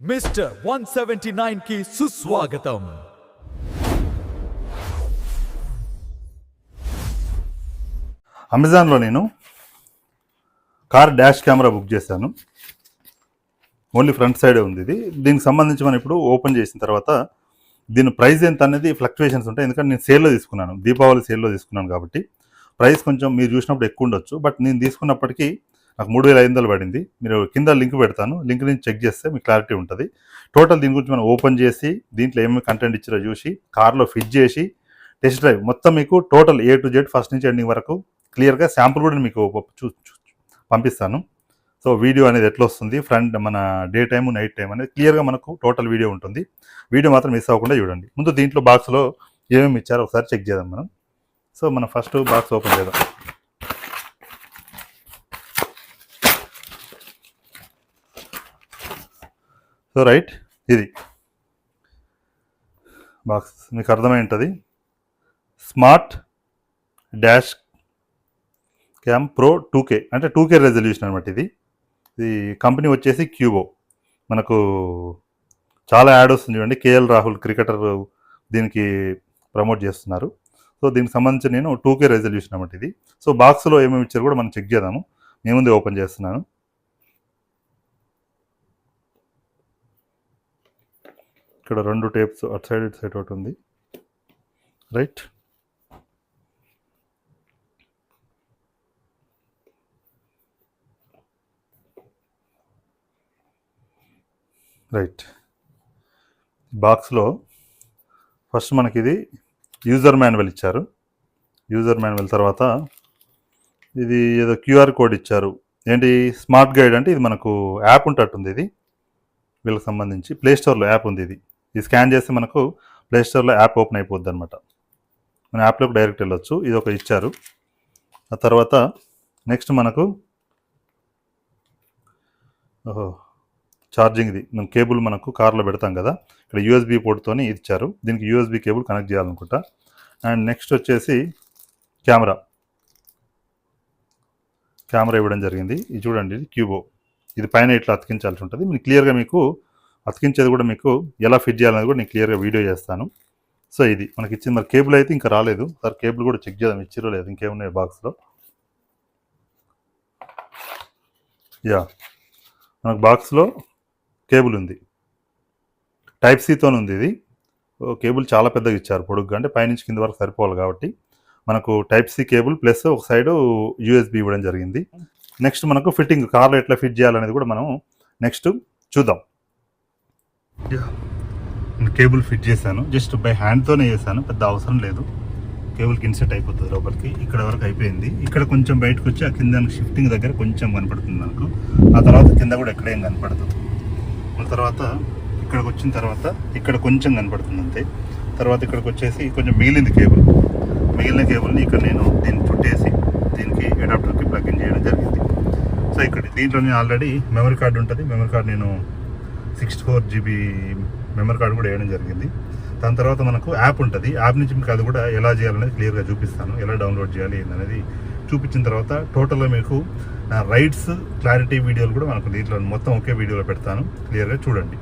Mister one seventy నైన్కి సుస్వాగతం. అమెజాన్లో నేను కార్ డాష్ కెమెరా బుక్ చేశాను. ఓన్లీ ఫ్రంట్ సైడే ఉంది ఇది. దీనికి సంబంధించి మనం ఇప్పుడు ఓపెన్ చేసిన తర్వాత దీని ప్రైస్ ఎంత అనేది ఫ్లక్చువేషన్స్ ఉంటాయి. ఎందుకంటే నేను సేల్లో తీసుకున్నాను. దీపావళి సేల్లో తీసుకున్నాను కాబట్టి ప్రైస్ కొంచెం మీరు చూసినప్పుడు ఎక్కువ ఉండొచ్చు. బట్ నేను తీసుకున్నప్పటికీ నాకు మూడు వేల ఐదు వందలు పడింది. మీరు కింద లింక్ పెడతాను. లింక్ నుంచి చెక్ చేస్తే మీకు క్లారిటీ ఉంటుంది. టోటల్ దీని గురించి మనం ఓపెన్ చేసి దీంట్లో ఏమేమి కంటెంట్ ఇచ్చారో చూసి కార్లో ఫిట్ చేసి టెస్ట్ డ్రైవ్ మొత్తం మీకు total A to Z first నుంచి ఎండింగ్ వరకు క్లియర్గా శాంపుల్ కూడా మీకు చూ- పంపిస్తాను. సో వీడియో అనేది ఎట్లా వస్తుంది? ఫ్రంట్ మన డే టైమ్ నైట్ టైం అనేది క్లియర్గా మనకు టోటల్ వీడియో ఉంటుంది. వీడియో మాత్రం మిస్ అవ్వకుండా చూడండి. ముందు దీంట్లో బాక్స్లో ఏమేమి ఇచ్చారో ఒకసారి చెక్ చేద్దాం మనం. సో మనం ఫస్ట్ బాక్స్ ఓపెన్ చేద్దాం. సో రైట్ ఇది. బాక్స్ మీకు అర్థమై ఉంటుంది. Smart dash cam pro two K అంటే టూ కే రెజల్యూషన్ అనమాట ఇది. ఇది కంపెనీ వచ్చేసి క్యూబో. మనకు చాలా యాడ్ వస్తుంది చూడండి. కేఎల్ రాహుల్ క్రికెటర్ దీనికి ప్రమోట్ చేస్తున్నారు. సో దీనికి సంబంధించి నేను టూ కే రెజల్యూషన్ అనమాట ఇది. సో బాక్స్లో ఏమేమి ఇచ్చారు కూడా మనం చెక్ చేద్దాము. నేను ముందే ఓపెన్ చేస్తున్నాను. ఇక్కడ రెండు టేప్స్ అటు సైడ్ ఇటు సైడ్ ఒకటి ఉంది. రైట్? రైట్. బాక్స్లో ఫస్ట్ మనకి ఇది యూజర్ మాన్యువల్ ఇచ్చారు. యూజర్ మాన్యువల్ తర్వాత ఇది ఏదో క్యూఆర్ కోడ్ ఇచ్చారు. ఏంటి? స్మార్ట్ గైడ్ అంటే ఇది మనకు యాప్ ఉంటట్టుంది ఇది. వీళ్ళకి సంబంధించి ప్లే స్టోర్లో యాప్ ఉంది ఇది. ఇది స్కాన్ చేస్తే మనకు ప్లేస్టోర్లో యాప్ ఓపెన్ అయిపోద్ది అనమాట. మన యాప్లోకి డైరెక్ట్ వెళ్ళొచ్చు. ఇది ఒక ఇచ్చారు. ఆ తర్వాత నెక్స్ట్ మనకు ఓహో ఛార్జింగ్ ఇది. మనం కేబుల్ మనకు కార్లో పెడతాం కదా. ఇక్కడ యూఎస్బి పోర్ట్తోని ఇచ్చారు. దీనికి యూఎస్బి కేబుల్ కనెక్ట్ చేయాలనుకుంటా. అండ్ నెక్స్ట్ వచ్చేసి కెమెరా. కెమెరా ఇవ్వడం జరిగింది. ఇది చూడండి ఇది క్యూబో. ఇది పైన ఇట్లా అతికించాల్సి ఉంటుంది. మీకు క్లియర్గా మీకు అతికించేది కూడా మీకు ఎలా ఫిట్ చేయాలనేది కూడా నేను క్లియర్గా వీడియో చేస్తాను. సో ఇది మనకి ఇచ్చింది మరి కేబుల్ అయితే ఇంకా రాలేదు. సార్ కేబుల్ కూడా చెక్ చేద్దాం. ఇచ్చిరో లేదు ఇంకేమున్నాయి బాక్స్లో. యా మనకు బాక్స్లో కేబుల్ ఉంది. టైప్ సితో ఉంది ఇది. కేబుల్ చాలా పెద్దగా ఇచ్చారు పొడుగ్గా. అంటే పైనుంచి కింద వరకు సరిపోవాలి కాబట్టి మనకు టైప్ సి కేబుల్ ప్లస్ ఒక సైడ్ యూఎస్బి ఇవ్వడం జరిగింది. నెక్స్ట్ మనకు ఫిట్టింగ్ కార్లో ఎట్లా ఫిట్ చేయాలనేది కూడా మనం నెక్స్ట్ చూద్దాం. కేబుల్ ఫిట్ చేశాను. జస్ట్ బై హ్యాండ్తోనే చేశాను. పెద్ద అవసరం లేదు. కేబుల్కి ఇన్సెట్ అయిపోతుంది లోపలికి. ఇక్కడ వరకు అయిపోయింది. ఇక్కడ కొంచెం బయటకు వచ్చి ఆ కింద షిఫ్టింగ్ దగ్గర కొంచెం కనపడుతుంది మనకు. ఆ తర్వాత కింద కూడా ఎక్కడేం కనపడదు. తర్వాత ఇక్కడికి వచ్చిన తర్వాత ఇక్కడ కొంచెం కనపడుతుంది అంతే. తర్వాత ఇక్కడికి వచ్చేసి కొంచెం మిగిలింది కేబుల్ మిగిలిన కేబుల్ని ఇక్కడ నేను దీన్ని చుట్టేసి దీనికి అడాప్టర్కి ప్లగ్ ఇన్ చేయడం జరిగింది. సో ఇక్కడ దీంట్లో ఆల్రెడీ మెమరీ కార్డు ఉంటుంది. మెమరీ కార్డు నేను sixty four GB memory card కూడా వేయడం జరిగింది. దాని తర్వాత మనకు యాప్ ఉంటుంది. యాప్ నుంచి మీకు అది కూడా ఎలా చేయాలనేది క్లియర్గా చూపిస్తాను. ఎలా డౌన్లోడ్ చేయాలి ఏందనేది చూపించిన తర్వాత టోటల్గా మీకు రైడ్స్ క్లారిటీ వీడియోలు కూడా మనకు దీంట్లో మొత్తం ఒకే వీడియోలో పెడతాను. క్లియర్గా చూడండి.